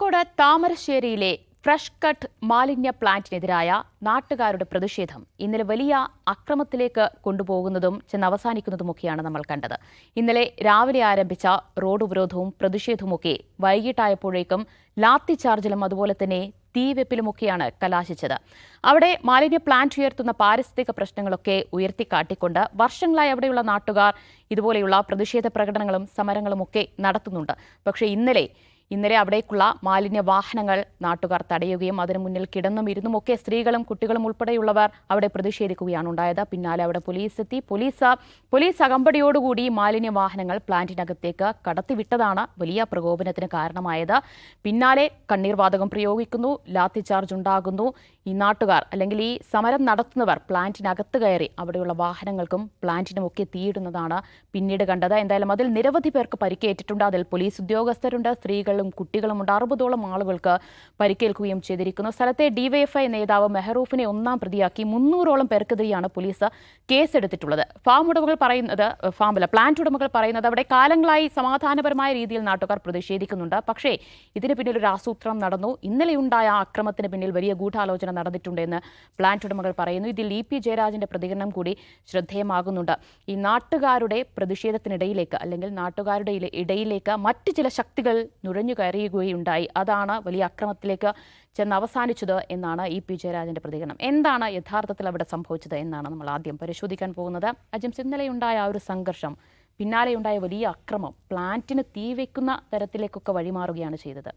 Kozhikode താമരശ്ശേരിയിലെ fresh cut മാലിന്യ പ്ലാന്റിനെതിരായ നാട്ടുകാരുടെ പ്രതിഷേധം ഇന്നലെ വലിയ അക്രമത്തിലേക്ക് കൊണ്ടുപോകുന്നതും ചെന്ന് അവസാനിക്കുന്നതുമൊക്കെയാണ് നമ്മൾ കണ്ടത്. ഇന്നലെ രാവിലെ ആരംഭിച്ച റോഡ് ഉപരോധവും പ്രതിഷേധവുമൊക്കെ വൈകിട്ടായപ്പോഴേക്കും ലാത്തി ചാർജിലും അതുപോലെ തന്നെ തീവെപ്പിലുമൊക്കെയാണ് കലാശിച്ചത്. അവിടെ മാലിന്യ പ്ലാന്റ് ഉയർത്തുന്ന പാരിസ്ഥിതിക പ്രശ്നങ്ങളൊക്കെ ഉയർത്തിക്കാട്ടിക്കൊണ്ട് വർഷങ്ങളായി അവിടെയുള്ള നാട്ടുകാർ ഇതുപോലെയുള്ള പ്രതിഷേധ പ്രകടനങ്ങളും സമരങ്ങളും ഒക്കെ നടത്തുന്നുണ്ട്. പക്ഷേ ഇന്നലെ ഇന്നലെ അവിടേക്കുള്ള മാലിന്യ വാഹനങ്ങൾ നാട്ടുകാർ തടയുകയും അതിനു മുന്നിൽ കിടന്നും ഇരുന്നും ഒക്കെ സ്ത്രീകളും കുട്ടികളും ഉൾപ്പെടെയുള്ളവർ അവിടെ പ്രതിഷേധിക്കുകയാണ് ഉണ്ടായത്. പിന്നാലെ അവിടെ പോലീസ് എത്തി. പോലീസ് പോലീസ് അകമ്പടിയോടുകൂടി മാലിന്യ വാഹനങ്ങൾ പ്ലാന്റിനകത്തേക്ക് കടത്തിവിട്ടതാണ് വലിയ പ്രകോപനത്തിന് കാരണമായത്. പിന്നാലെ കണ്ണീർവാതകം പ്രയോഗിക്കുന്നു. ലാത്തി ചാർജ് ഉണ്ടാകുന്നു. ഈ നാട്ടുകാർ അല്ലെങ്കിൽ ഈ സമരം നടത്തുന്നവർ പ്ലാന്റിനകത്ത് കയറി അവിടെയുള്ള വാഹനങ്ങൾക്കും പ്ലാന്റിനും ഒക്കെ തീയിടുന്നതാണ് പിന്നീട് കണ്ടത്. എന്തായാലും അതിൽ നിരവധി പേർക്ക് പരിക്കേറ്റിട്ടുണ്ട്. അതിൽ പോലീസ് ഉദ്യോഗസ്ഥരുണ്ട്. സ്ത്രീകളും കുട്ടികളുമുണ്ട്. അറുപതോളം ആളുകൾക്ക് പരിക്കേൽക്കുകയും ചെയ്തിരിക്കുന്നു. സ്ഥലത്തെ ഡിവൈഎഫ്ഐ നേതാവ് മെഹറൂഫിനെ ഒന്നാം പ്രതിയാക്കി. മുന്നൂറോളം പേർക്കെതിരെയാണ് പോലീസ് കേസെടുത്തിട്ടുള്ളത്. ഫാം ഉടമകൾ പറയുന്നത് ഫാമില്ല പ്ലാന്റ് ഉടമകൾ പറയുന്നത് അവിടെ കാലങ്ങളായി സമാധാനപരമായ രീതിയിൽ നാട്ടുകാർ പ്രതിഷേധിക്കുന്നുണ്ട്. പക്ഷേ ഇതിന് പിന്നിൽ ഒരു ആസൂത്രണം നടന്നു. ഇന്നലെയുണ്ടായ ആക്രമത്തിന് പിന്നിൽ വലിയ ഗൂഢാലോചന നടന്നിട്ടുണ്ടെന്ന് പ്ലാന്റ് ഉടമകൾ പറയുന്നു. ഇതിൽ ഇ പി ജയരാജന്റെ പ്രതികരണം കൂടി ശ്രദ്ധേയമാകുന്നുണ്ട്. ഈ നാട്ടുകാരുടെ പ്രതിഷേധത്തിനിടയിലേക്ക് അല്ലെങ്കിൽ നാട്ടുകാരുടെ ഇടയിലേക്ക് മറ്റ് ചില ശക്തികൾ നുഴഞ്ഞു കയറിയുകയുണ്ടായി. അതാണ് വലിയ അക്രമത്തിലേക്ക് ചെന്ന് അവസാനിച്ചത് എന്നാണ് ഇ പി ജയരാജന്റെ പ്രതികരണം. എന്താണ് യഥാർത്ഥത്തിൽ അവിടെ സംഭവിച്ചത് എന്നാണ് നമ്മൾ ആദ്യം പരിശോധിക്കാൻ പോകുന്നത്. അജിംസ് ഇന്നലെയുണ്ടായ ആ ഒരു സംഘർഷം പിന്നാലെയുണ്ടായ വലിയ അക്രമം പ്ലാന്റിന് തീ വയ്ക്കുന്ന തരത്തിലേക്കൊക്കെ വഴിമാറുകയാണ് ചെയ്തത്.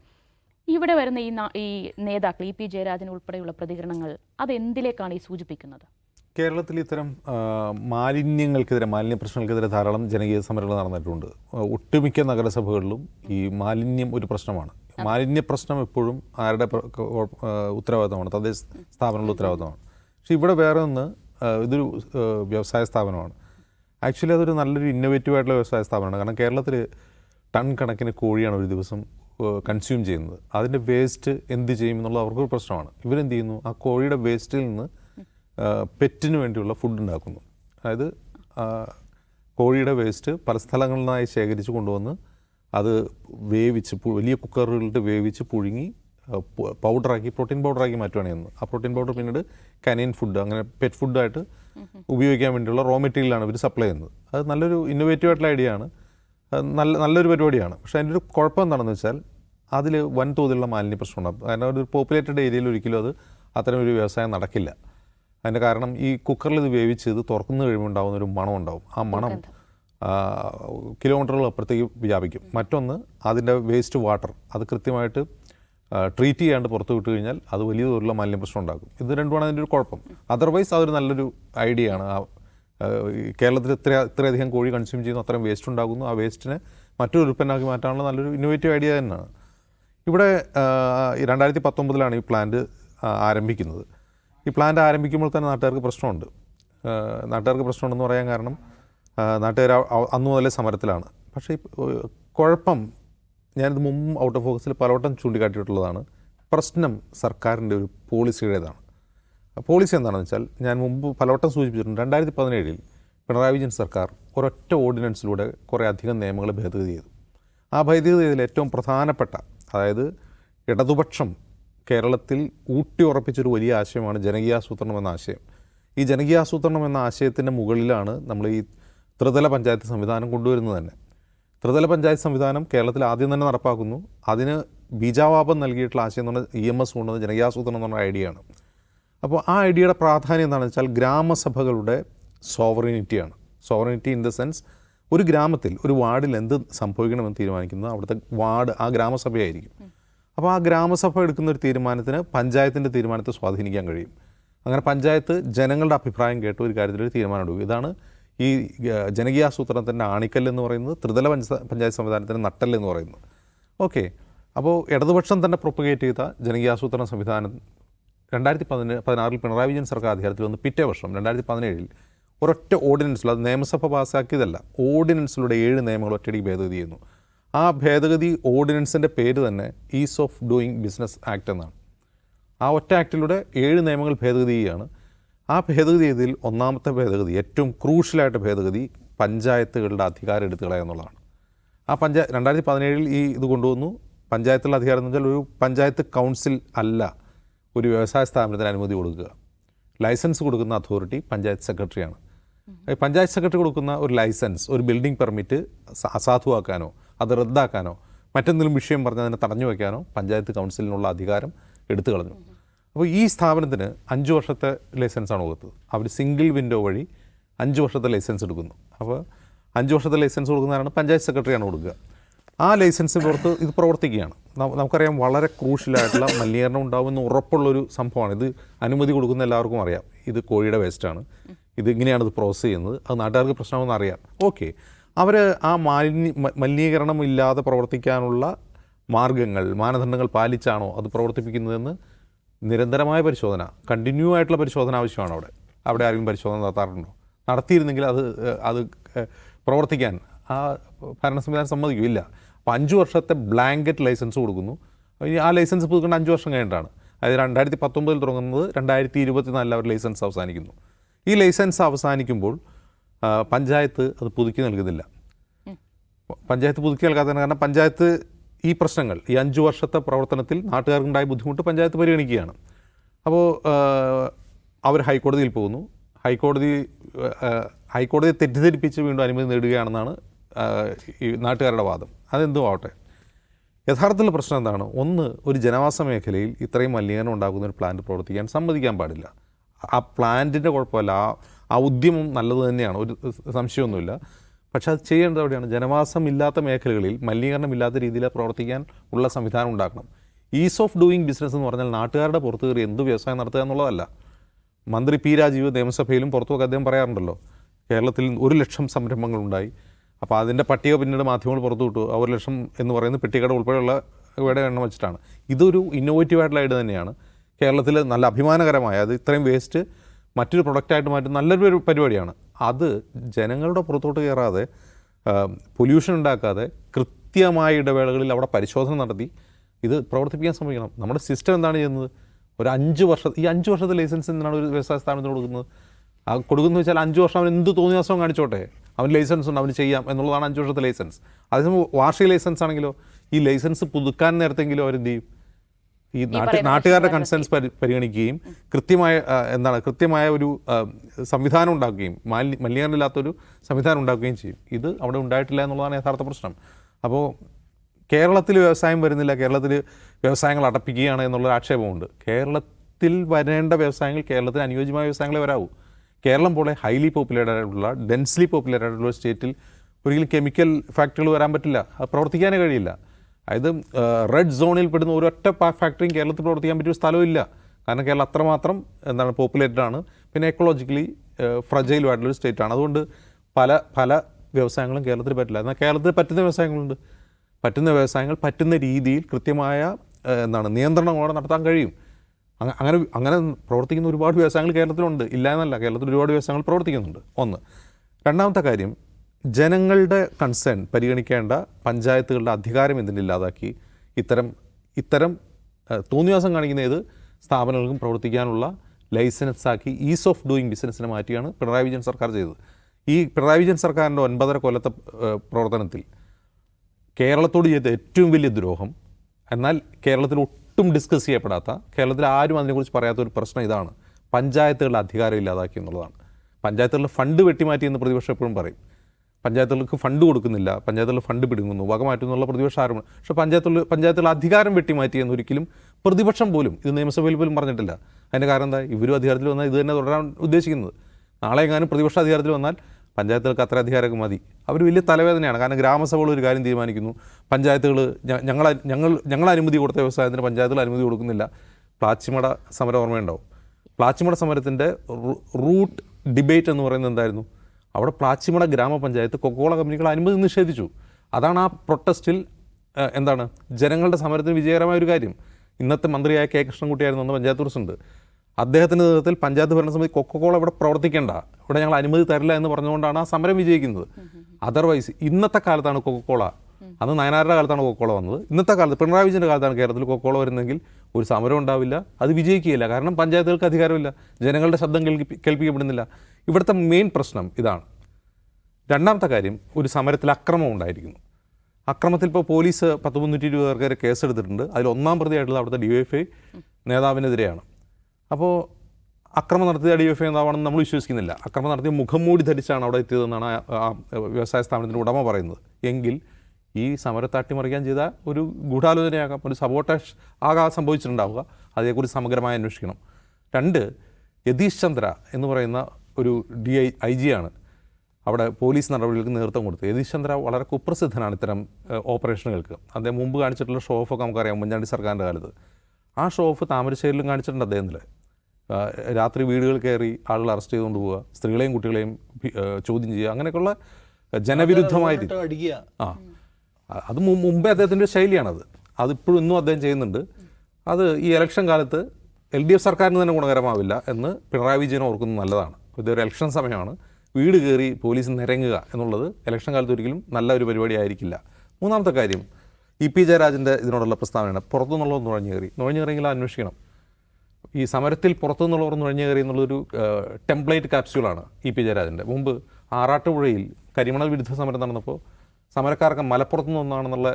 ഇവിടെ വരുന്ന ഈ ഈ നേതാക്കൾ ഇ പി ജയരാജൻ ഉൾപ്പെടെയുള്ള പ്രതികരണങ്ങൾ അതെന്തിലേക്കാണ് ഈ സൂചിപ്പിക്കുന്നത്? കേരളത്തിൽ ഇത്തരം മാലിന്യങ്ങൾക്കെതിരെ മാലിന്യ പ്രശ്നങ്ങൾക്കെതിരെ ധാരാളം ജനകീയ സമരങ്ങൾ നടന്നിട്ടുണ്ട്. ഒട്ടുമിക്ക നഗരസഭകളിലും ഈ മാലിന്യം ഒരു പ്രശ്നമാണ്. മാലിന്യ പ്രശ്നം എപ്പോഴും ആരുടെ ഉത്തരവാദിത്തമാണ് തദ്ദേശ സ്ഥാപനങ്ങളുടെ ഉത്തരവാദിത്തമാണ്. പക്ഷേ ഇവിടെ വേറെ ഒന്ന് ഇതൊരു വ്യവസായ സ്ഥാപനമാണ്. ആക്ച്വലി അതൊരു നല്ലൊരു ഇന്നോവേറ്റീവ് ആയിട്ടുള്ള വ്യവസായ സ്ഥാപനമാണ്. കാരണം കേരളത്തിൽ ടൺ കണക്കിന് കോഴിയാണ് ഒരു ദിവസം കൺസ്യൂം ചെയ്യുന്നത്. അതിന്റെ വേസ്റ്റ് എന്ത് ചെയ്യും എന്നുള്ളത് അവർക്കൊരു പ്രശ്നമാണ്. ഇവരെന്ത് ചെയ്യുന്നു? ആ കോഴിയുടെ വേസ്റ്റിൽ നിന്ന് പെറ്റിന് വേണ്ടിയുള്ള ഫുഡ് ഉണ്ടാക്കുന്നു. അതായത് കോഴിയുടെ വേസ്റ്റ് പല സ്ഥലങ്ങളിൽ നിന്നായി ശേഖരിച്ച് കൊണ്ടുവന്ന് അത് വേവിച്ച് വലിയ കുക്കറുകളിട്ട് വേവിച്ച് പുഴുങ്ങി പൗഡറാക്കി പ്രോട്ടീൻ പൗഡറാക്കി മാറ്റുകയാണ് ചെയ്യുന്നത്. ആ പ്രോട്ടീൻ പൗഡർ പിന്നീട് കനൈൻ ഫുഡ് അങ്ങനെ പെറ്റ് ഫുഡായിട്ട് ഉപയോഗിക്കാൻ വേണ്ടിയുള്ള റോ മെറ്റീരിയലാണ് ഇവർ സപ്ലൈ ചെയ്യുന്നത്. അത് നല്ലൊരു ഇന്നോവേറ്റീവ് ആയിട്ടുള്ള ഐഡിയ ആണ്. നല്ല നല്ലൊരു പരിപാടിയാണ്. പക്ഷേ അതിന്റെ ഒരു കുഴപ്പം എന്താണെന്ന് വെച്ചാൽ അതിൽ വൻതോതിലുള്ള മാലിന്യ പ്രശ്നമുണ്ടാകും കാരണം ഒരു പോപ്പുലേറ്റഡ് ഏരിയയിൽ ഒരിക്കലും അത് അത്തരം ഒരു വ്യവസായം നടക്കില്ല. അതിന്റെ കാരണം ഈ കുക്കറിൽ ഇത് വേവിച്ച് ഇത് തുറക്കുന്നു കഴിയുമ്പോൾ ഉണ്ടാകുന്ന ഒരു മണം ഉണ്ടാവും. ആ മണം കിലോമീറ്ററുകൾ അപ്പുറത്തേക്ക് വ്യാപിക്കും. മറ്റൊന്ന് അതിന്റെ വേസ്റ്റ് വാട്ടർ അത് കൃത്യമായിട്ട് ട്രീറ്റ് ചെയ്യാണ്ട് പുറത്ത് വിട്ട് കഴിഞ്ഞാൽ അത് വലിയ തോതിലുള്ള മാലിന്യ പ്രശ്നം ഉണ്ടാക്കും. ഇത് രണ്ടുമാണ് അതിന്റെ ഒരു കുഴപ്പം. അതർവൈസ് അതൊരു നല്ലൊരു ഐഡിയ ആണ്. ആ കേരളത്തിൽ ഇത്ര ഇത്രയധികം കോഴി കൺസ്യൂം ചെയ്യുന്നു അത്രയും വേസ്റ്റ് ഉണ്ടാകുന്നു. ആ വേസ്റ്റിനെ മറ്റൊരു ഉൽപ്പന്നമാക്കി മാറ്റാനുള്ള നല്ലൊരു ഇന്നോവേറ്റീവ് ഐഡിയ തന്നെയാണ്. ഇവിടെ രണ്ടായിരത്തി പത്തൊമ്പതിലാണ് ഈ പ്ലാന്റ് ആരംഭിക്കുന്നത്. ഈ പ്ലാന്റ് ആരംഭിക്കുമ്പോൾ തന്നെ നാട്ടുകാർക്ക് പ്രശ്നമുണ്ട്. നാട്ടുകാർക്ക് പ്രശ്നമുണ്ടെന്ന് പറയാൻ കാരണം നാട്ടുകാർ അന്ന് മുതലേ സമരത്തിലാണ്. പക്ഷേ കുഴപ്പം ഞാനിത് മുമ്പ് ഔട്ട് ഓഫ് ഫോക്കസിൽ പലവട്ടം ചൂണ്ടിക്കാട്ടിയിട്ടുള്ളതാണ്. പ്രശ്നം സർക്കാരിന്റെ ഒരു പോളിസിയുടേതാണ് പോളിസി എന്താണെന്ന് വെച്ചാൽ ഞാൻ മുമ്പ് പലവട്ടം സൂചിപ്പിച്ചിട്ടുണ്ട് രണ്ടായിരത്തി പതിനേഴിൽ പിണറായി വിജയൻ സർക്കാർ ഒരൊറ്റ ഓർഡിനൻസിലൂടെ കുറേ അധികം നിയമങ്ങൾ ഭേദഗതി ചെയ്തു. ആ ഭേദഗതിയിൽ ഏറ്റവും പ്രധാനപ്പെട്ട അതായത് ഇടതുപക്ഷം കേരളത്തിൽ ഊട്ടി ഉറപ്പിച്ചൊരു വലിയ ആശയമാണ് ജനകീയാസൂത്രണം എന്ന ആശയം. ഈ ജനകീയാസൂത്രണം എന്ന ആശയത്തിന്റെ മുകളിലാണ് നമ്മൾ ഈ ത്രിതല പഞ്ചായത്ത് സംവിധാനം കൊണ്ടുവരുന്നത് തന്നെ. ത്രിതല പഞ്ചായത്ത് സംവിധാനം കേരളത്തിൽ ആദ്യം തന്നെ നടപ്പാക്കുന്നു. അതിന് ബീജാവാപം നൽകിയിട്ടുള്ള ആശയം എന്ന് പറഞ്ഞാൽ ഇ എം എസ് കൊണ്ടുവന്ന ജനകീയാസൂത്രണം എന്ന് പറഞ്ഞ ഐഡിയയാണ് അപ്പോൾ ആ ഐഡിയയുടെ പ്രാധാന്യം എന്താണെന്ന് വെച്ചാൽ ഗ്രാമസഭകളുടെ സോവറിനിറ്റിയാണ്. സോവറിനിറ്റി ഇൻ ദ സെൻസ് ഒരു ഗ്രാമത്തിൽ ഒരു വാർഡിൽ എന്ത് സംഭവിക്കണമെന്ന് തീരുമാനിക്കുന്നത് അവിടുത്തെ വാർഡ് ആ ഗ്രാമസഭയായിരിക്കും. അപ്പോൾ ആ ഗ്രാമസഭ എടുക്കുന്ന ഒരു തീരുമാനത്തിന് പഞ്ചായത്തിന്റെ തീരുമാനത്തെ സ്വാധീനിക്കാൻ കഴിയും. അങ്ങനെ പഞ്ചായത്ത് ജനങ്ങളുടെ അഭിപ്രായം കേട്ട് ഒരു കാര്യത്തിൽ ഒരു തീരുമാനം എടുക്കും ഇതാണ് ഈ ജനകീയാസൂത്രണത്തിന്റെ ആണിക്കൽ എന്ന് പറയുന്നത് ത്രിതല പഞ്ച- പഞ്ചായത്ത് സംവിധാനത്തിന്റെ നട്ടൽ എന്ന് പറയുന്നത്. ഓക്കെ. അപ്പോൾ ഇടതുപക്ഷം തന്നെ പ്രൊപ്പഗേറ്റ് ചെയ്ത ജനകീയാസൂത്രണ സംവിധാനം രണ്ടായിരത്തി പതിന പതിനാറിൽ പിണറായി വിജയൻ സർക്കാർ അധികാരത്തിൽ വന്ന് പിറ്റേ വർഷം രണ്ടായിരത്തി പതിനേഴിൽ ഒരൊറ്റ ഓർഡിനൻസിൽ അത് നിയമസഭ പാസ്സാക്കിയതല്ല ഓർഡിനൻസിലൂടെ ഏഴ് നിയമങ്ങൾ ഒറ്റയടിക്ക് ഭേദഗതി ചെയ്യുന്നു. ആ ഭേദഗതി ഓർഡിനൻസിന്റെ പേര് തന്നെ ease of doing business act എന്നാണ്. ആ ഒറ്റ ആക്ടിലൂടെ ഏഴ് നിയമങ്ങൾ ഭേദഗതി ചെയ്യുകയാണ്. ആ ഭേദഗതി ചെയ്തതിൽ ഒന്നാമത്തെ ഭേദഗതി ഏറ്റവും ക്രൂഷ്യലായിട്ട് ഭേദഗതി പഞ്ചായത്തുകളുടെ അധികാരം എടുത്തു കളയുക എന്നുള്ളതാണ്. ആ പഞ്ചായ രണ്ടായിരത്തി പതിനേഴിൽ ഈ ഇത് കൊണ്ടുവന്നു. പഞ്ചായത്തുള്ള അധികാരം എന്ന് വെച്ചാൽ ഒരു പഞ്ചായത്ത് കൗൺസിൽ അല്ല. ഒരു വ്യവസായ സ്ഥാപനത്തിന് അനുമതി കൊടുക്കുക. ലൈസൻസ് കൊടുക്കുന്ന അതോറിറ്റി പഞ്ചായത്ത് സെക്രട്ടറിയാണ്. പഞ്ചായത്ത് സെക്രട്ടറി കൊടുക്കുന്ന ഒരു ലൈസൻസ് ഒരു ബിൽഡിംഗ് പെർമിറ്റ് അസാധുവാക്കാനോ അത് റദ്ദാക്കാനോ മറ്റെന്തെങ്കിലും വിഷയം പറഞ്ഞ് അതിനെ തടഞ്ഞു വയ്ക്കാനോ പഞ്ചായത്ത് കൗൺസിലിനുള്ള അധികാരം എടുത്തു കളഞ്ഞു. അപ്പോൾ ഈ സ്ഥാപനത്തിന് അഞ്ച് വർഷത്തെ ലൈസൻസാണ് കൊടുത്തത്. അവർ സിംഗിൾ വിൻഡോ വഴി അഞ്ച് വർഷത്തെ ലൈസൻസ് എടുക്കുന്നു. അപ്പോൾ അഞ്ച് വർഷത്തെ ലൈസൻസ് കൊടുക്കുന്നതാണ് പഞ്ചായത്ത് സെക്രട്ടറിയാണ് കൊടുക്കുക. ആ ലൈസൻസ് പുറത്ത് ഇത് പ്രവർത്തിക്കുകയാണ്. നമുക്കറിയാം വളരെ ക്രൂഷ്യലായിട്ടുള്ള മലിനീകരണം ഉണ്ടാകുമെന്ന് ഉറപ്പുള്ളൊരു സംഭവമാണ്. ഇത് അനുമതി കൊടുക്കുന്ന എല്ലാവർക്കും അറിയാം. ഇത് കോഴിയുടെ വേസ്റ്റാണ് ഇത് ഇങ്ങനെയാണ് ഇത് പ്രോസസ്സ് ചെയ്യുന്നത്. അത് നാട്ടുകാർക്ക് പ്രശ്നമെന്ന് അറിയാം. ഓക്കെ അവർ ആ മാലിന്യ മലിനീകരണം ഇല്ലാതെ പ്രവർത്തിക്കാനുള്ള മാർഗങ്ങൾ മാനദണ്ഡങ്ങൾ പാലിച്ചാണോ അത് പ്രവർത്തിപ്പിക്കുന്നതെന്ന് നിരന്തരമായ പരിശോധന കണ്ടിന്യൂ ആയിട്ടുള്ള പരിശോധന ആവശ്യമാണ് അവിടെ. അവിടെ ആരെങ്കിലും പരിശോധന നടത്താറുണ്ടോ? നടത്തിയിരുന്നെങ്കിൽ അത് അത് പ്രവർത്തിക്കാൻ ആ ഭരണ സംവിധാനം സമ്മതിക്കില്ല അപ്പോൾ അഞ്ച് വർഷത്തെ ബ്ലാങ്കറ്റ് ലൈസൻസ് കൊടുക്കുന്നു. ഇനി ആ ലൈസൻസ് പുതുക്കേണ്ട അഞ്ച് വർഷം കഴിഞ്ഞിട്ടാണ്. അതായത് രണ്ടായിരത്തി പത്തൊമ്പതിൽ തുടങ്ങുന്നത് രണ്ടായിരത്തി ഇരുപത്തിനാലിൽ അവർ ലൈസൻസ് അവസാനിക്കുന്നു. ഈ ലൈസൻസ് അവസാനിക്കുമ്പോൾ പഞ്ചായത്ത് അത് പുതുക്കി നൽകുന്നില്ല. പഞ്ചായത്ത് പുതുക്കി നൽകാത്തതിന് കാരണം പഞ്ചായത്ത് ഈ പ്രശ്നങ്ങൾ ഈ അഞ്ച് വർഷത്തെ പ്രവർത്തനത്തിൽ നാട്ടുകാർക്കുണ്ടായ ബുദ്ധിമുട്ട് പഞ്ചായത്ത് പരിഗണിക്കുകയാണ്. അപ്പോൾ അവർ ഹൈക്കോടതിയിൽ പോകുന്നു. ഹൈക്കോടതി ഹൈക്കോടതിയെ തെറ്റിദ്ധരിപ്പിച്ച് വീണ്ടും അനുമതി നേടുകയാണെന്നാണ് ഈ നാട്ടുകാരുടെ വാദം. അതെന്തും ആവട്ടെ. യഥാർത്ഥത്തിൽ പ്രശ്നം എന്താണ്? ഒന്ന് ഒരു ജനവാസ മേഖലയിൽ ഇത്രയും മലിനീകരണം ഉണ്ടാക്കുന്ന ഒരു പ്ലാന്റ് പ്രവർത്തിക്കാൻ സമ്മതിക്കാൻ പാടില്ല. ആ പ്ലാന്റിന്റെ കുഴപ്പമല്ല. ആ ആ ഉദ്യമം നല്ലത് തന്നെയാണ്. ഒരു സംശയമൊന്നുമില്ല. പക്ഷെ അത് ചെയ്യേണ്ടത് എവിടെയാണ്? ജനവാസം ഇല്ലാത്ത മേഖലകളിൽ മലിനീകരണം ഇല്ലാത്ത രീതിയിൽ പ്രവർത്തിക്കാൻ ഉള്ള സംവിധാനം ഉണ്ടാക്കണം. ഈസ് ഓഫ് ഡൂയിങ് ബിസിനസ് എന്ന് പറഞ്ഞാൽ നാട്ടുകാരുടെ പുറത്ത് കയറി എന്ത് വ്യവസായം നടത്തുക എന്നുള്ളതല്ല. മന്ത്രി പി രാജീവ് നിയമസഭയിലും പുറത്തുമൊക്കെ അദ്ദേഹം പറയാറുണ്ടല്ലോ. കേരളത്തിൽ ഒരു ലക്ഷം സംരംഭങ്ങളുണ്ടായി. അപ്പോൾ അതിന്റെ പട്ടിക പിന്നീട് മാധ്യമങ്ങൾ പുറത്തു വിട്ടു. ഒരു ലക്ഷം എന്ന് പറയുന്ന പെട്ടിക്കട ഉൾപ്പെടെയുള്ള ഇവയുടെ എണ്ണം വെച്ചിട്ടാണ്. ഇതൊരു ഇന്നോവേറ്റീവ് ആയിട്ടുള്ള ഐഡിയ തന്നെയാണ്. കേരളത്തിൽ നല്ല അഭിമാനകരമായ അത് ഇത്രയും വേസ്റ്റ് മറ്റൊരു പ്രൊഡക്റ്റായിട്ട് മാറ്റുന്ന നല്ലൊരു പരിപാടിയാണ്. അത് ജനങ്ങളുടെ പുറത്തോട്ട് കയറാതെ പൊല്യൂഷൻ ഉണ്ടാക്കാതെ കൃത്യമായ ഇടവേളകളിൽ അവിടെ പരിശോധന നടത്തി ഇത് പ്രവർത്തിപ്പിക്കാൻ ശ്രമിക്കണം. നമ്മുടെ സിസ്റ്റം എന്താണ് ചെയ്യുന്നത്? ഒരു അഞ്ച് വർഷം ഈ അഞ്ച് വർഷത്തെ ലൈസൻസ് എന്തിനാണ് ഒരു വ്യവസായ സ്ഥാപനത്തിന് കൊടുക്കുന്നത്? ആ കൊടുക്കുന്നത് വെച്ചാൽ അഞ്ച് വർഷം അവൻ എന്ത് തോന്നിയ ദിവസവും കാണിച്ചോട്ടെ. അവൻ ലൈസൻസ് ഉണ്ട് അവന് ചെയ്യാം എന്നുള്ളതാണ് അഞ്ച് വർഷത്തെ ലൈസൻസ്. അതേസമയം വാർഷിക ലൈസൻസ് ആണെങ്കിലോ ഈ ലൈസൻസ് പുതുക്കാൻ നേരത്തെങ്കിലും അവരെന്ത് ചെയ്യും? ഈ നാട്ട് നാട്ടുകാരുടെ കൺസേൺസ് പരി പരിഗണിക്കുകയും കൃത്യമായ എന്താണ് കൃത്യമായ ഒരു സംവിധാനം ഉണ്ടാക്കുകയും മാലി മലിനീകരണമില്ലാത്തൊരു സംവിധാനം ഉണ്ടാക്കുകയും ചെയ്യും. ഇത് അവിടെ ഉണ്ടായിട്ടില്ല എന്നുള്ളതാണ് യഥാർത്ഥ പ്രശ്നം. അപ്പോൾ കേരളത്തിൽ വ്യവസായം വരുന്നില്ല കേരളത്തിൽ വ്യവസായങ്ങൾ അടപ്പിക്കുകയാണ് എന്നുള്ളൊരു ആക്ഷേപമുണ്ട്. കേരളത്തിൽ വരേണ്ട വ്യവസായങ്ങൾ കേരളത്തിന് അനുയോജ്യമായ വ്യവസായങ്ങളെ വരാവൂ. കേരളം പോലെ ഹൈലി പോപ്പുലേറ്റഡ് ആയിട്ടുള്ള ഡെൻസ്ലി പോപ്പുലേറ്റഡ് ആയിട്ടുള്ള സ്റ്റേറ്റിൽ ഒരിക്കലും കെമിക്കൽ ഫാക്ടറികൾ വരാൻ പറ്റില്ല. അത് പ്രവർത്തിക്കാനേ കഴിയില്ല. അതായത് റെഡ് സോണിൽ പെടുന്ന ഒരൊറ്റ ഫാക്ടറിയും കേരളത്തിൽ പ്രവർത്തിക്കാൻ പറ്റിയ ഒരു സ്ഥലമില്ല കാരണം കേരളം അത്രമാത്രം എന്താണ് പോപ്പുലേറ്റഡ് ആണ്. പിന്നെ എക്കോളജിക്കലി ഫ്രജൈലും ആയിട്ടുള്ളൊരു സ്റ്റേറ്റ് ആണ്. അതുകൊണ്ട് പല പല വ്യവസായങ്ങളും കേരളത്തിൽ പറ്റില്ല. എന്നാൽ കേരളത്തിൽ പറ്റുന്ന വ്യവസായങ്ങളുണ്ട്. പറ്റുന്ന വ്യവസായങ്ങൾ പറ്റുന്ന രീതിയിൽ കൃത്യമായ എന്താണ് നിയന്ത്രണങ്ങളോടെ നടത്താൻ കഴിയും. അങ്ങനെ അങ്ങനെ പ്രവർത്തിക്കുന്ന ഒരുപാട് വ്യവസായങ്ങൾ കേരളത്തിലുണ്ട്. ഇല്ല എന്നല്ല കേരളത്തിൽ ഒരുപാട് വ്യവസായങ്ങൾ പ്രവർത്തിക്കുന്നുണ്ട്. ഒന്ന് രണ്ടാമത്തെ കാര്യം ജനങ്ങളുടെ കൺസേൺ പരിഗണിക്കേണ്ട പഞ്ചായത്തുകളുടെ അധികാരം എന്തിനില്ലാതാക്കി ഇത്തരം ഇത്തരം തോന്നിവാസം കാണിക്കുന്ന ഏത്? സ്ഥാപനങ്ങൾക്കും പ്രവർത്തിക്കാനുള്ള ലൈസൻസ് ആക്കി ഈസ് ഓഫ് ഡൂയിങ് ബിസിനസ്സിനെ മാറ്റിയാണ് പിണറായി വിജയൻ സർക്കാർ ചെയ്തത്. ഈ പിണറായി വിജയൻ സർക്കാരിന്റെ ഒൻപതര കൊല്ലത്തെ പ്രവർത്തനത്തിൽ കേരളത്തോട് ചെയ്ത ഏറ്റവും വലിയ ദ്രോഹം എന്നാൽ കേരളത്തിൽ ഒട്ടും ഡിസ്കസ് ചെയ്യപ്പെടാത്ത കേരളത്തിൽ ആരും അതിനെക്കുറിച്ച് പറയാത്ത ഒരു പ്രശ്നം ഇതാണ്. പഞ്ചായത്തുകളുടെ അധികാരം ഇല്ലാതാക്കി എന്നുള്ളതാണ്. പഞ്ചായത്തുകളുടെ ഫണ്ട് വെട്ടിമാറ്റി എന്ന് പ്രതിപക്ഷം എപ്പോഴും പറയും. പഞ്ചായത്തുകൾക്ക് ഫണ്ട് കൊടുക്കുന്നില്ല പഞ്ചായത്തുകളുടെ ഫണ്ട് പിടുങ്ങുന്നു വക മാറ്റുന്നുള്ള പ്രതിപക്ഷം ആരോപണം പക്ഷേ പഞ്ചായത്തുകൾ പഞ്ചായത്തുകളുടെ അധികാരം വെട്ടിമാറ്റി എന്നൊരിക്കലും പ്രതിപക്ഷം പോലും ഇത് നിയമസഭയിൽ പോലും പറഞ്ഞിട്ടില്ല. അതിന്റെ കാരണം എന്താ? ഇവരും അധികാരത്തിൽ വന്നാൽ ഇത് തന്നെ തുടരാൻ ഉദ്ദേശിക്കുന്നത്. നാളെ എങ്ങാനും പ്രതിപക്ഷ അധികാരത്തിൽ വന്നാൽ പഞ്ചായത്തുകൾക്ക് അത്ര അധികാരമൊക്കെ മതി. അവർ വലിയ തലവേദനയാണ്. കാരണം ഗ്രാമസഭകൾ ഒരു കാര്യം തീരുമാനിക്കുന്നു. പഞ്ചായത്തുകൾ ഞങ്ങൾ ഞങ്ങൾ ഞങ്ങൾ അനുമതി കൊടുത്ത വ്യവസായത്തിന് പഞ്ചായത്തുകൾ അനുമതി കൊടുക്കുന്നില്ല. പ്ലാച്ചിമട സമരം ഓർമ്മയുണ്ടാവും. പ്ലാച്ചിമട സമരത്തിന്റെ റൂട്ട് ഡിബേറ്റ് എന്ന് പറയുന്നത് എന്തായിരുന്നു? അവിടെ പ്ലാച്ചിമട ഗ്രാമപഞ്ചായത്ത് കൊക്കോള കമ്പനികൾ അനുമതി നിഷേധിച്ചു. അതാണ് ആ പ്രൊട്ടസ്റ്റിൽ എന്താണ്? ജനങ്ങളുടെ സമരത്തിന് വിജയകരമായ ഒരു കാര്യം. ഇന്നത്തെ മന്ത്രിയായ കെ കൃഷ്ണൻകുട്ടിയായിരുന്നു അന്ന് പഞ്ചായത്ത് പ്രസിഡന്റ്. അദ്ദേഹത്തിന്റെ നേതൃത്വത്തിൽ പഞ്ചായത്ത് ഭരണസമിതി കൊക്കക്കോള ഇവിടെ പ്രവർത്തിക്കേണ്ട. ഇവിടെ ഞങ്ങൾ അനുമതി തരില്ല എന്ന് പറഞ്ഞുകൊണ്ടാണ് ആ സമരം വിജയിക്കുന്നത്. അതർവൈസ് ഇന്നത്തെ കാലത്താണ് കൊക്കക്കോള. അന്ന് നയനാരുടെ കാലത്താണ് കൊക്കോള വന്നത്. ഇന്നത്തെ കാലത്ത് പിണറായി വിജയന്റെ കാലത്താണ് കേരളത്തിൽ കൊക്കോള വരുന്നെങ്കിൽ ഒരു സമരം ഉണ്ടാവില്ല. അത് വിജയിക്കുകയില്ല. കാരണം പഞ്ചായത്തുകൾക്ക് അധികാരമില്ല. ജനങ്ങളുടെ ശബ്ദം കേൾപ്പി കേൾപ്പിക്കപ്പെടുന്നില്ല. ഇവിടുത്തെ മെയിൻ പ്രശ്നം ഇതാണ്. രണ്ടാമത്തെ കാര്യം ഒരു സമരത്തിൽ അക്രമം ഉണ്ടായിരിക്കുന്നു. അക്രമത്തിൽ ഇപ്പോൾ പോലീസ് പത്ത് മുന്നൂറ്റി ഇരുപത് പേർക്കെതിരെ കേസെടുത്തിട്ടുണ്ട്. അതിൽ ഒന്നാം പ്രതിയായിട്ടുള്ള അവിടുത്തെ ഡി എഫ് ഐ നേതാവിനെതിരെയാണ്. അപ്പോൾ അക്രമം നടത്തിയ ഡി എഫ് നേതാവാണെന്ന് നമ്മൾ വിശ്വസിക്കുന്നില്ല. അക്രമം നടത്തിയ മുഖം മൂടി ധരിച്ചാണ് അവിടെ എത്തിയതെന്നാണ് ആ- വ്യവസായ സ്ഥാപനത്തിന്റെ ഉടമ പറയുന്നത്. എങ്കിൽ ഈ സമരത്തെ അട്ടിമറിക്കാൻ ചെയ്ത ഒരു ഗൂഢാലോചനയാകാം ഒരു സബോട്ടാഷ് ആകാൻ സംഭവിച്ചിട്ടുണ്ടാവുക. അതേക്കുറിച്ച് സമഗ്രമായി അന്വേഷിക്കണം. രണ്ട് യതീഷ് ചന്ദ്ര എന്ന് പറയുന്ന ഒരു ഡി ഐ ഐ ജി ആണ് അവിടെ പോലീസ് നടപടികൾക്ക് നേതൃത്വം കൊടുത്തു യതീഷ് ചന്ദ്ര വളരെ കുപ്രസിദ്ധനാണ് ഇത്തരം ഓപ്പറേഷനുകൾക്ക്. അദ്ദേഹം മുമ്പ് കാണിച്ചിട്ടുള്ള ഷോ ഓഫൊക്കെ നമുക്കറിയാം ഉമ്മൻചാണ്ടി സർക്കാരിന്റെ കാലത്ത്. ആ ഷോ ഓഫ് താമരശ്ശേരിയിലും കാണിച്ചിട്ടുണ്ട് അദ്ദേഹത്തിൽ രാത്രി വീടുകൾ കയറി ആളുകൾ അറസ്റ്റ് ചെയ്തുകൊണ്ട് പോവുക സ്ത്രീകളെയും കുട്ടികളെയും ചോദ്യം ചെയ്യുക അങ്ങനെയൊക്കെയുള്ള ജനവിരുദ്ധമായ രീതി. ആ അത് മുമ്പേ അദ്ദേഹത്തിന്റെ ശൈലിയാണത്. അതിപ്പോഴും ഇന്നും അദ്ദേഹം ചെയ്യുന്നുണ്ട്. അത് ഈ ഇലക്ഷൻ കാലത്ത് എൽ ഡി എഫ് സർക്കാരിന് തന്നെ ഗുണകരമാവില്ല എന്ന് പിണറായി വിജയൻ ഓർക്കുന്നത് നല്ലതാണ്. ഇതൊരു ഇലക്ഷൻ സമയമാണ്. വീട് കയറി പോലീസ് നിരങ്ങുക എന്നുള്ളത് ഇലക്ഷൻ കാലത്ത് ഒരിക്കലും നല്ല ഒരു പരിപാടി ആയിരിക്കില്ല. മൂന്നാമത്തെ കാര്യം ഇ പി ജയരാജന്റെ ഇതിനോടുള്ള പ്രസ്താവനയാണ്. പുറത്തുനിന്നുള്ളത് നുഴഞ്ഞു കയറി നുഴഞ്ഞു കയറിയെങ്കിൽ അന്വേഷിക്കണം. ഈ സമരത്തിൽ പുറത്തുനിന്നുള്ളവർ നുഴഞ്ഞു കയറി എന്നുള്ളൊരു ടെംപ്ലേറ്റ് ക്യാപ്സ്യൂളാണ് ഇ പി ജയരാജന്റെ മുമ്പ് ആറാട്ടുപുഴയിൽ കരിമണൽ വിരുദ്ധ സമരം നടന്നപ്പോൾ സമരക്കാർക്ക് മലപ്പുറത്ത് നിന്ന് ഒന്നാണെന്നുള്ള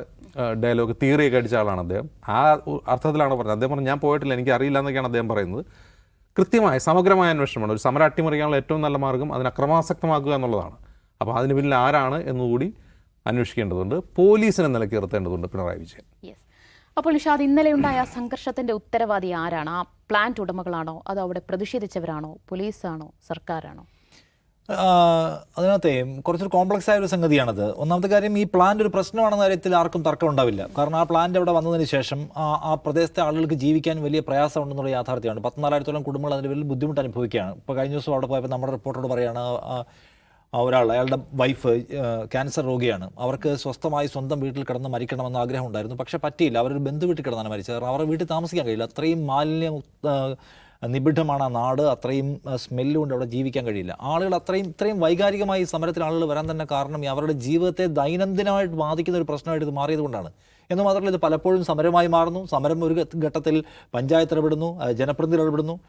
ഡയലോഗ് തിയറിയൊക്കെ അടിച്ച ആളാണ് അദ്ദേഹം. ആ അർത്ഥത്തിലാണ് പറഞ്ഞത്. അദ്ദേഹം പറഞ്ഞു ഞാൻ പോയിട്ടില്ല എനിക്ക് അറിയില്ല എന്നൊക്കെയാണ് അദ്ദേഹം പറയുന്നത്. കൃത്യമായ സമഗ്രമായ അന്വേഷണമാണ്. ഒരു സമരം അട്ടിമറിക്കാനുള്ള ഏറ്റവും നല്ല മാർഗം അതിനെ അക്രമാസക്തമാക്കുക എന്നുള്ളതാണ്. അപ്പോൾ അതിന് പിന്നിൽ ആരാണ് എന്നുകൂടി അന്വേഷിക്കേണ്ടതുണ്ട്. പോലീസിനെ നിലയ്ക്ക് പിണറായി വിജയൻ. അപ്പോൾ നിഷാദ് ഇന്നലെ ഉണ്ടായ സംഘർഷത്തിന്റെ ഉത്തരവാദി ആരാണ്? ആ പ്ലാന്റ് ഉടമകളാണോ? അതോ അവിടെ പ്രതിഷേധിച്ചവരാണോ? പോലീസാണോ? സർക്കാരാണോ? അതിനകത്തെ കുറച്ചൊരു കോംപ്ലക്സ് ആയ ഒരു സംഗതിയാണത്. ഒന്നാമത്തെ കാര്യം ഈ പ്ലാന്റ് ഒരു പ്രശ്നമാണെന്ന കാര്യത്തിൽ ആർക്കും തർക്കം ഉണ്ടാവില്ല. കാരണം ആ പ്ലാന്റ് അവിടെ വന്നതിന് ശേഷം ആ പ്രദേശത്തെ ആളുകൾക്ക് ജീവിക്കാൻ വലിയ പ്രയാസം ഉണ്ടെന്നുള്ള യാഥാർത്ഥ്യമാണ്. പത്തിനാലായിരത്തോളം കുടുംബങ്ങൾ അതിന് വലിയ ബുദ്ധിമുട്ട് അനുഭവിക്കുകയാണ്. ഇപ്പോൾ കഴിഞ്ഞ ദിവസം അവിടെ പോയപ്പോൾ നമ്മുടെ റിപ്പോർട്ടോട് പറയുകയാണ് ഒരാൾ അയാളുടെ വൈഫ് ക്യാൻസർ രോഗിയാണ്. അവർക്ക് സ്വസ്ഥമായി സ്വന്തം വീട്ടിൽ കിടന്ന് മരിക്കണമെന്ന് ആഗ്രഹം ഉണ്ടായിരുന്നു. പക്ഷേ പറ്റിയില്ല. അവരൊരു ബന്ധു വീട്ടിൽ കിടന്നാണ് മരിച്ചത്. കാരണം അവരുടെ വീട്ടിൽ താമസിക്കാൻ കഴിയില്ല. അത്രയും മാലിന്യ നിബിഡമാണ് ആ നാട്. അത്രയും സ്മെല്ല് കൊണ്ട് അവിടെ ജീവിക്കാൻ കഴിയില്ല. ആളുകൾ അത്രയും ഇത്രയും വൈകാരികമായി സമരത്തിൽ ആളുകൾ വരാൻ തന്നെ കാരണം അവരുടെ ജീവിതത്തെ ദൈനംദിനമായിട്ട് ബാധിക്കുന്ന ഒരു പ്രശ്നമായിട്ട് ഇത് മാറിയത് കൊണ്ടാണ്. എന്ന് മാത്രമല്ല ഇത് പലപ്പോഴും സമരമായി മാറുന്നു. സമരം ഒരു ഘട്ടത്തിൽ പഞ്ചായത്ത് ഇടപെടുന്നു ജനപ്രതിനിധികൾ ഇടപെടുന്നു.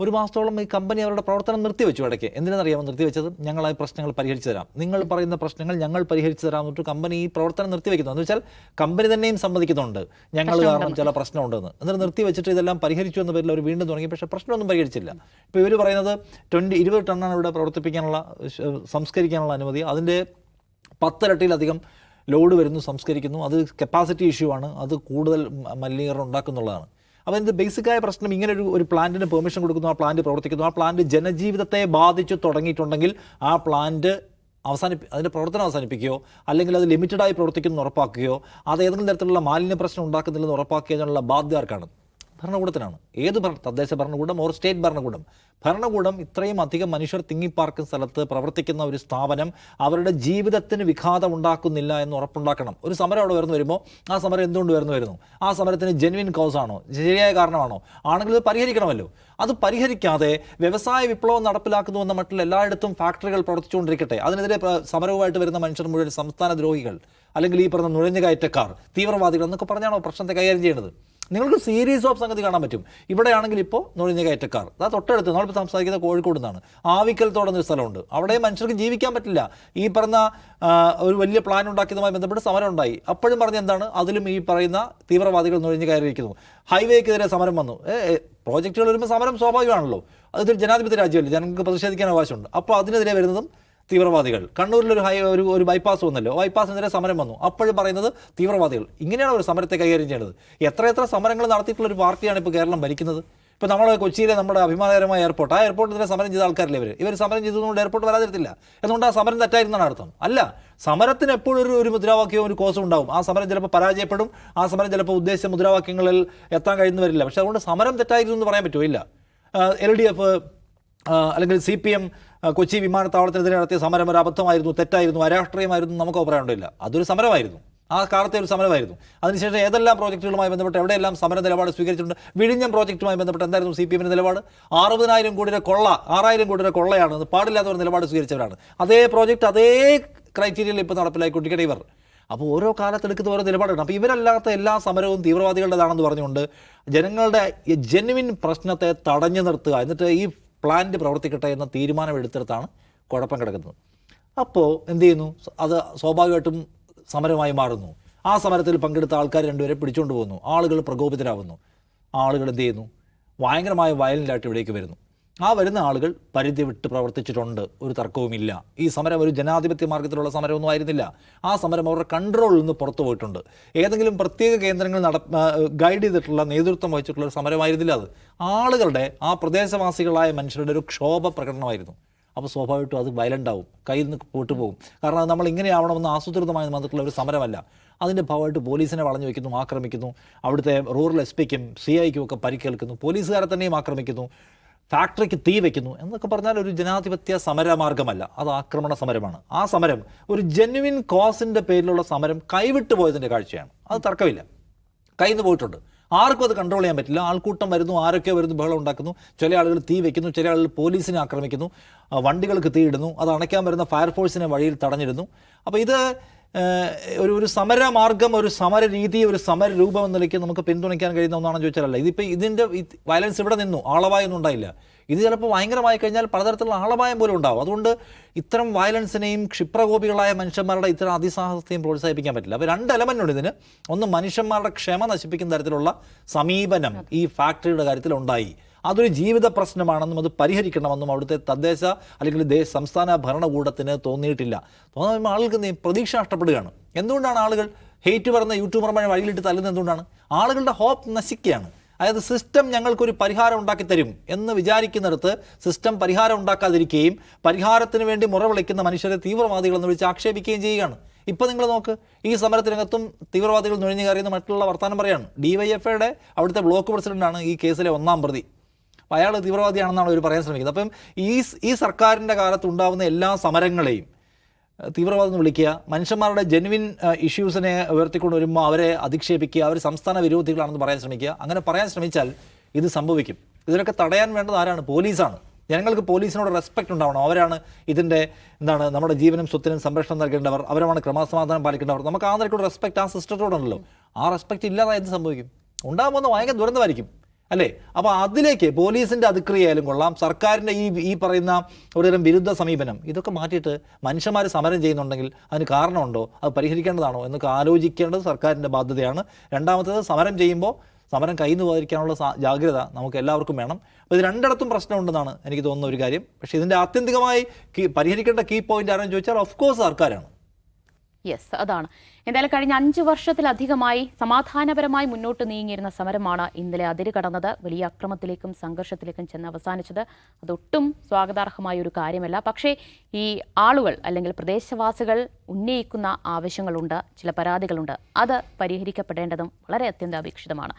ഒരു മാസത്തോളം ഈ കമ്പനി അവരുടെ പ്രവർത്തനം നിർത്തിവെച്ചു ഇടയ്ക്ക്. എന്തിനാണെന്നറിയാമോ നിർത്തിവെച്ചത്? ഞങ്ങൾ ആ പ്രശ്നങ്ങൾ പരിഹരിച്ചു തരാം. നിങ്ങൾ പറയുന്ന പ്രശ്നങ്ങൾ ഞങ്ങൾ പരിഹരിച്ചു തരാം എന്നിട്ട് കമ്പനി ഈ പ്രവർത്തനം നിർത്തിവെക്കുന്നു. എന്ന് വെച്ചാൽ കമ്പനി തന്നെയും സമ്മതിക്കുന്നുണ്ട്. ഞങ്ങൾ കാരണം ചില പ്രശ്നമുണ്ടെന്ന്. എന്നിട്ട് നിർത്തിവെച്ചിട്ട് ഇതെല്ലാം പരിഹരിച്ചു എന്ന പേരിൽ അവർ വീണ്ടും തുടങ്ങി. പക്ഷേ പ്രശ്നമൊന്നും പരിഹരിച്ചില്ല. ഇപ്പോൾ ഇവർ പറയുന്നത് ട്വന്റി ഇരുപത് ടണ്ണാണ് ഇവിടെ പ്രവർത്തിപ്പിക്കാനുള്ള സംസ്കരിക്കാനുള്ള അനുമതി. അതിന്റെ പത്തിരട്ടിയിലധികം ലോഡ് വരുന്നു സംസ്കരിക്കുന്നു. അത് കപ്പാസിറ്റി ഇഷ്യൂ ആണ്. അത് കൂടുതൽ മലിനീകരണം ഉണ്ടാക്കുന്നുള്ളതാണ്. അപ്പോൾ ഇത് ബേസിക്കായ പ്രശ്നം? ഇങ്ങനെ ഒരു ഒരു പ്ലാന്റിന് പെർമിഷൻ കൊടുക്കുന്നു ആ പ്ലാന്റ് പ്രവർത്തിക്കുന്നു. ആ പ്ലാന്റ് ജനജീവിതത്തെ ബാധിച്ചു തുടങ്ങിയിട്ടുണ്ടെങ്കിൽ ആ പ്ലാന്റ് അവസാനിപ്പി അതിന്റെ പ്രവർത്തനം അവസാനിപ്പിക്കുകയോ അല്ലെങ്കിൽ അത് ലിമിറ്റഡായി പ്രവർത്തിക്കുന്നു ഉറപ്പാക്കുകയോ അത് ഏതെങ്കിലും തരത്തിലുള്ള മാലിന്യ പ്രശ്നം ഉണ്ടാക്കുന്നില്ലെന്ന് ഉറപ്പാക്കിയതിനുള്ള ബാധ്യത ആർക്കാണ്? ഭരണകൂടത്തിനാണ്. ഏത് ഭരണ തദ്ദേശ ഭരണകൂടം ഓർ സ്റ്റേറ്റ് ഭരണകൂടം. ഭരണകൂടം ഇത്രയും അധികം മനുഷ്യർ തിങ്ങിപ്പാർക്കുന്ന സ്ഥലത്ത് പ്രവർത്തിക്കുന്ന ഒരു സ്ഥാപനം അവരുടെ ജീവിതത്തിന് വിഘാതം ഉണ്ടാക്കുന്നില്ല എന്ന് ഉറപ്പുണ്ടാക്കണം. ഒരു സമരം അവിടെ വരുന്നു വരുമ്പോൾ ആ സമരം എന്തുകൊണ്ട് വരുന്നു വരുന്നു? ആ സമരത്തിന് ജെനുവിൻ കോസ് ആണോ? ശരിയായ കാരണമാണോ? ആണെങ്കിൽ ഇത് പരിഹരിക്കണമല്ലോ. അത് പരിഹരിക്കാതെ വ്യവസായ വിപ്ലവം നടപ്പിലാക്കുന്നു എന്ന മട്ടിൽ എല്ലായിടത്തും ഫാക്ടറികൾ പ്രവർത്തിച്ചുകൊണ്ടിരിക്കട്ടെ. അതിനെതിരെ സമരവുമായിട്ട് വരുന്ന മനുഷ്യർ മുഴുവൻ സംസ്ഥാന ദ്രോഹികൾ. അല്ലെങ്കിൽ ഈ പറഞ്ഞ നുഴഞ്ഞുകയറ്റക്കാർ തീവ്രവാദികൾ എന്നൊക്കെ പറഞ്ഞാണോ പ്രശ്നത്തെ കൈകാര്യം ചെയ്യേണ്ടത്? നിങ്ങൾക്ക് സീരീസ് ഓഫ് സംഗതി കാണാൻ പറ്റും. ഇവിടെയാണെങ്കിൽ ഇപ്പോൾ നുഴഞ്ഞ കയറ്റക്കാർ അതാ തൊട്ടടുത്ത് നമ്മളിപ്പോൾ സംസാരിക്കുന്നത് കോഴിക്കോട് നിന്നാണ് ആവിക്കൽ തുടങ്ങുന്ന സ്ഥലമുണ്ട്. അവിടെ മനുഷ്യർക്ക് ജീവിക്കാൻ പറ്റില്ല. ഈ പറഞ്ഞ ഒരു വലിയ പ്ലാൻ ഉണ്ടാക്കിയതുമായി ബന്ധപ്പെട്ട് സമരം ഉണ്ടായി അപ്പോഴും പറഞ്ഞ എന്താണ്? അതിലും ഈ പറയുന്ന തീവ്രവാദികൾ നുഴഞ്ഞു കയറിയിരിക്കുന്നു. ഹൈവേക്കെതിരെ സമരം വന്നു. പ്രോജക്റ്റുകൾ വരുമ്പോൾ സമരം സ്വാഭാവികമാണല്ലോ. അതൊരു ജനാധിപത്യ രാജ്യമല്ലേ? ജനങ്ങൾക്ക് പ്രതിഷേധിക്കാൻ അവകാശമുണ്ട്. അപ്പോൾ അതിനെതിരെ വരുന്നതും തീവ്രവാദികൾ. കണ്ണൂരിൽ ഒരു ഹൈ ഒരു ഒരു ബൈപ്പാസ് വന്നല്ലോ. ബൈപ്പാസിനെതിരെ സമരം വന്നു. അപ്പോഴും പറയുന്നത് തീവ്രവാദികൾ. ഇങ്ങനെയാണ് ഒരു സമരത്തെ കൈകാര്യം ചെയ്യേണ്ടത് എത്രയെത്ര സമരങ്ങൾ നടത്തിയിട്ടുള്ള ഒരു പാർട്ടിയാണ് ഇപ്പോൾ കേരളം ഭരിക്കുന്നത്. ഇപ്പോൾ നമ്മൾ കൊച്ചിയിലെ നമ്മുടെ അഭിമാനകരമായ എയർപോർട്ട് ആ എയർപോർട്ടിനെതിരെ സമരം ചെയ്ത ആൾക്കാരില്ല ഇവർ ഇവർ സമരം ചെയ്തതുകൊണ്ട് എയർപോർട്ട് വരാതിരുത്തില്ല. എന്നുകൊണ്ട് ആ സമരം തെറ്റായിരുന്നാണ് അർത്ഥം. അല്ല സമരത്തിന് എപ്പോഴും ഒരു ഒരു മുദ്രാവാക്യവും ഒരു കോസും ഉണ്ടാവും. ആ സമരം ചിലപ്പോൾ പരാജയപ്പെടും. ആ സമരം ചിലപ്പോൾ ഉദ്ദേശിച്ച മുദ്രാവാക്യങ്ങളിൽ എത്താൻ കഴിയുന്നു വരില്ല. പക്ഷേ അതുകൊണ്ട് സമരം തെറ്റായിരുന്നു എന്ന് പറയാൻ പറ്റുമോ? ഇല്ല. എൽ ഡി എഫ് അല്ലെങ്കിൽ സി പി എം കൊച്ചി വിമാനത്താവളത്തിനെതിരെ നടത്തിയ സമരം ഒരു അബദ്ധമായിരുന്നു തെറ്റായിരുന്നു അരാഷ്ട്രീയമായിരുന്നു നമുക്ക് അഭിപ്രായമുണ്ടില്ല അതൊരു സമരമായിരുന്നു. ആ കാലത്തെ ഒരു സമരമായിരുന്നു. അതിനുശേഷം ഏതെല്ലാം പ്രോജക്റ്റുകളുമായി ബന്ധപ്പെട്ട് എവിടെയെല്ലാം സമര നിലപാട് സ്വീകരിച്ചിട്ടുണ്ട്? വിഴിഞ്ഞം പ്രോജക്റ്റുമായി ബന്ധപ്പെട്ട് എന്തായിരുന്നു സി പി എമ്മിന്റെ നിലപാട്? അറുപതിനായിരം കോടിയുടെ കൊള്ള ആറായിരം കോടിയുടെ കൊള്ളയാണ് അത് പാടില്ലാത്ത ഒരു നിലപാട് സ്വീകരിച്ചവരാണ്. അതേ പ്രോജക്റ്റ് അതേ ക്രൈറ്റീരിയയിൽ ഇപ്പോൾ നടപ്പിലായിക്കൊണ്ടിരിക്കട്ടെ ഇവർ. അപ്പോൾ ഓരോ കാലത്തെടുക്കുന്ന ഓരോ നിലപാടാണ്. അപ്പോൾ ഇവരല്ലാത്ത എല്ലാ സമരവും തീവ്രവാദികളുടേതാണെന്ന് പറഞ്ഞുകൊണ്ട് ജനങ്ങളുടെ ജെന്വിൻ പ്രശ്നത്തെ തടഞ്ഞു നിർത്തുക. എന്നിട്ട് ഈ പ്ലാന്റ് പ്രവർത്തിക്കട്ടെ എന്ന തീരുമാനം എടുത്തിടത്താണ് കുഴപ്പം കിടക്കുന്നത്. അപ്പോൾ എന്ത് ചെയ്യുന്നു? അത് സ്വാഭാവികമായിട്ടും സമരമായി മാറുന്നു. ആ സമരത്തിൽ പങ്കെടുത്ത ആൾക്കാർ രണ്ടുപേരെ പിടിച്ചുകൊണ്ട് പോകുന്നു. ആളുകൾ പ്രകോപിതരാകുന്നു ആളുകൾ എന്ത് ചെയ്യുന്നു? ഭയങ്കരമായ വയലന്റായിട്ട് ഇവിടേക്ക് വരുന്നു. ആ വരുന്ന ആളുകൾ പരിധി വിട്ട് പ്രവർത്തിച്ചിട്ടുണ്ട്. ഒരു തർക്കവുമില്ല. ഈ സമരം ഒരു ജനാധിപത്യ മാർഗത്തിലുള്ള സമരമൊന്നും ആയിരുന്നില്ല. ആ സമരം അവരുടെ കൺട്രോളിൽ നിന്ന് പുറത്തു പോയിട്ടുണ്ട്. ഏതെങ്കിലും പ്രത്യേക കേന്ദ്രങ്ങൾ നട ഗൈഡ് ചെയ്തിട്ടുള്ള നേതൃത്വം വഹിച്ചിട്ടുള്ള ഒരു സമരമായിരുന്നില്ല അത്. ആളുകളുടെ ആ പ്രദേശവാസികളായ മനുഷ്യരുടെ ഒരു ക്ഷോഭ പ്രകടനമായിരുന്നു. അപ്പോൾ സ്വാഭാവികമായിട്ടും അത് വയലന്റ് ആവും. കയ്യിൽ നിന്ന് പോകും. കാരണം അത് നമ്മൾ ഇങ്ങനെയാവണമെന്ന് ആസൂത്രിതമായി വന്നിട്ടുള്ള ഒരു സമരമല്ല. അതിന്റെ ഭാഗമായിട്ട് പോലീസിനെ വളഞ്ഞു വയ്ക്കുന്നു ആക്രമിക്കുന്നു. അവിടുത്തെ റൂറൽ എസ് പിക്കും സി ഐക്കും ഒക്കെ പരിക്കേൽക്കുന്നു. പോലീസുകാരെ തന്നെയും ആക്രമിക്കുന്നു. ഫാക്ടറിക്ക് തീ വെക്കുന്നു എന്നൊക്കെ പറഞ്ഞാൽ ഒരു ജനാധിപത്യ സമരമാർഗമല്ല. അത് ആക്രമണ സമരമാണ്. ആ സമരം ഒരു ജെന്യുവിൻ കോസിന്റെ പേരിലുള്ള സമരം കൈവിട്ടു പോയതിന്റെ കാഴ്ചയാണ്. അത് തർക്കമില്ല. കയ്യിൽ പോയിട്ടുണ്ട്. ആർക്കും അത് കൺട്രോൾ ചെയ്യാൻ പറ്റില്ല. ആൾക്കൂട്ടം വരുന്നു ആരൊക്കെ വരുന്നു ബഹളം ഉണ്ടാക്കുന്നു. ചില ആളുകൾ തീ വെക്കുന്നു ചില ആളുകൾ പോലീസിനെ ആക്രമിക്കുന്നു. വണ്ടികൾക്ക് തീയിടുന്നു അത് അണയ്ക്കാൻ വരുന്ന ഫയർഫോഴ്സിനെ വഴിയിൽ തടഞ്ഞിരുന്നു അപ്പോൾ ഇത് ഒരു ഒരു സമരമാർഗം ഒരു സമര രീതി ഒരു സമര രൂപം എന്ന നിലയ്ക്ക് നമുക്ക് പിന്തുണയ്ക്കാൻ കഴിയുന്ന ഒന്നാണെന്ന് ചോദിച്ചാലല്ല? ഇതിപ്പോൾ ഇതിന്റെ വയലൻസ് ഇവിടെ നിന്നു ആളവായൊന്നും ഉണ്ടായില്ല. ഇത് ചിലപ്പോൾ ഭയങ്കരമായി കഴിഞ്ഞാൽ പലതരത്തിലുള്ള ആളപായം പോലും ഉണ്ടാവും. അതുകൊണ്ട് ഇത്തരം വയലൻസിനെയും ക്ഷിപ്രകോപികളായ മനുഷ്യന്മാരുടെ ഇത്തരം അതിസാഹസത്തെയും പ്രോത്സാഹിപ്പിക്കാൻ പറ്റില്ല. അപ്പോൾ രണ്ട് എലമെന്റ് ഉണ്ട് ഇതിന്. ഒന്ന് മനുഷ്യന്മാരുടെ ക്ഷമ നശിപ്പിക്കുന്ന തരത്തിലുള്ള സമീപനം ഈ ഫാക്ടറിയുടെ കാര്യത്തിൽ ഉണ്ടായി. അതൊരു ജീവിത പ്രശ്നമാണെന്നും അത് പരിഹരിക്കണമെന്നും അവിടുത്തെ തദ്ദേശ അല്ലെങ്കിൽ സംസ്ഥാന ഭരണകൂടത്തിന് തോന്നിയിട്ടില്ല. തോന്നുമ്പോൾ ആളുകൾക്ക് പ്രതീക്ഷ നഷ്ടപ്പെടുകയാണ്. എന്തുകൊണ്ടാണ് ആളുകൾ ഹെയ്റ്റ് പറഞ്ഞ യൂട്യൂബർമാരെ വഴിയിലിട്ട് തല്ലുന്നത് എന്തുകൊണ്ടാണ്? ആളുകളുടെ ഹോപ്പ് നശിക്കുകയാണ്. അതായത് സിസ്റ്റം ഞങ്ങൾക്കൊരു പരിഹാരം ഉണ്ടാക്കി തരും എന്ന് വിചാരിക്കുന്നിടത്ത് സിസ്റ്റം പരിഹാരം ഉണ്ടാക്കാതിരിക്കുകയും പരിഹാരത്തിന് വേണ്ടി മുറവിളിക്കുന്ന മനുഷ്യരെ തീവ്രവാദികളെന്ന് വിളിച്ച് ആക്ഷേപിക്കുകയും ചെയ്യുകയാണ്. ഇപ്പോൾ നിങ്ങൾ നോക്ക് ഈ സമരത്തിനകത്തും തീവ്രവാദികൾ നുഴഞ്ഞു കയറിയെന്ന് മറ്റുള്ള വർത്തമാനം പറയാണ്. ഐയുടെ അവിടുത്തെ ബ്ലോക്ക് പ്രസിഡന്റാണ് ഈ കേസിലെ ഒന്നാം പ്രതി. അപ്പോൾ അയാൾ തീവ്രവാദിയാണെന്നാണ് അവർ പറയാൻ ശ്രമിക്കുന്നത്. അപ്പം ഈ ഈ സർക്കാരിന്റെ കാലത്ത് ഉണ്ടാകുന്ന എല്ലാ സമരങ്ങളെയും തീവ്രവാദം എന്ന് വിളിക്കുക മനുഷ്യന്മാരുടെ ജെനുവിൻ ഇഷ്യൂസിനെ ഉയർത്തിക്കൊണ്ട് വരുമ്പോൾ അവരെ അധിക്ഷേപിക്കുക അവർ സംസ്ഥാന വിരോധികളാണെന്ന് പറയാൻ ശ്രമിക്കുക അങ്ങനെ പറയാൻ ശ്രമിച്ചാൽ ഇത് സംഭവിക്കും. ഇതിനൊക്കെ തടയാൻ വേണ്ടത് ആരാണ്? പോലീസാണ്. ജനങ്ങൾക്ക് പോലീസിനോട് റെസ്പെക്റ്റ് ഉണ്ടാവണം. അവരാണ് ഇതിന്റെ എന്താണ് നമ്മുടെ ജീവനും സ്വത്തിനും സംരക്ഷണം നൽകേണ്ടവർ അവരാണ് ക്രമസമാധാനം പാലിക്കേണ്ടവർ. നമുക്ക് ആ നിലയ്ക്കുള്ള റെസ്പെക്റ്റ് ആ സിസ്റ്റത്തോടുണ്ടല്ലോ ആ റെസ്പെക്റ്റ് ഇല്ലാതെ എന്ത് സംഭവിക്കും? ഉണ്ടാകുമ്പോൾ ഭയങ്കര ദുരന്തമായിരിക്കും. അല്ലേ? അപ്പോൾ അതിലേക്ക് പോലീസിന്റെ അതിക്രിയയായാലും കൊള്ളാം. സർക്കാരിന്റെ ഈ ഈ പറയുന്ന ഒരുതരം വിരുദ്ധ സമീപനം ഇതൊക്കെ മാറ്റിയിട്ട് മനുഷ്യന്മാർ സമരം ചെയ്യുന്നുണ്ടെങ്കിൽ അതിന് കാരണമുണ്ടോ? അത് പരിഹരിക്കേണ്ടതാണോ എന്നൊക്കെ ആലോചിക്കേണ്ടത് സർക്കാരിന്റെ ബാധ്യതയാണ്. രണ്ടാമത്തേത് സമരം ചെയ്യുമ്പോൾ സമരം കയ്യിൽ നിന്ന് പോകാതിരിക്കാനുള്ള ജാഗ്രത നമുക്ക് എല്ലാവർക്കും വേണം. അപ്പോൾ ഇത് രണ്ടിടത്തും പ്രശ്നമുണ്ടെന്നാണ് എനിക്ക് തോന്നുന്ന ഒരു കാര്യം. പക്ഷേ ഇതിന്റെ ആത്യന്തികമായി പരിഹരിക്കേണ്ട കീ പോയിന്റ് ആരെന്ന് ചോദിച്ചാൽ ഓഫ് കോഴ്സ് സർക്കാരാണ്. യെസ് അതാണ്. എന്തായാലും കഴിഞ്ഞ അഞ്ച് വർഷത്തിലധികമായി സമാധാനപരമായി മുന്നോട്ട് നീങ്ങിയിരുന്ന സമരമാണ് ഇന്നലെ അതിര് കടന്നത്. വലിയ അക്രമത്തിലേക്കും സംഘർഷത്തിലേക്കും ചെന്ന് അവസാനിച്ചത്. അതൊട്ടും സ്വാഗതാർഹമായ ഒരു കാര്യമല്ല. പക്ഷേ ഈ ആളുകൾ അല്ലെങ്കിൽ പ്രദേശവാസികൾ ഉന്നയിക്കുന്ന ആവശ്യങ്ങളുണ്ട്. ചില പരാതികളുണ്ട്. അത് പരിഹരിക്കപ്പെടേണ്ടതും വളരെ അത്യന്താപേക്ഷിതമാണ്.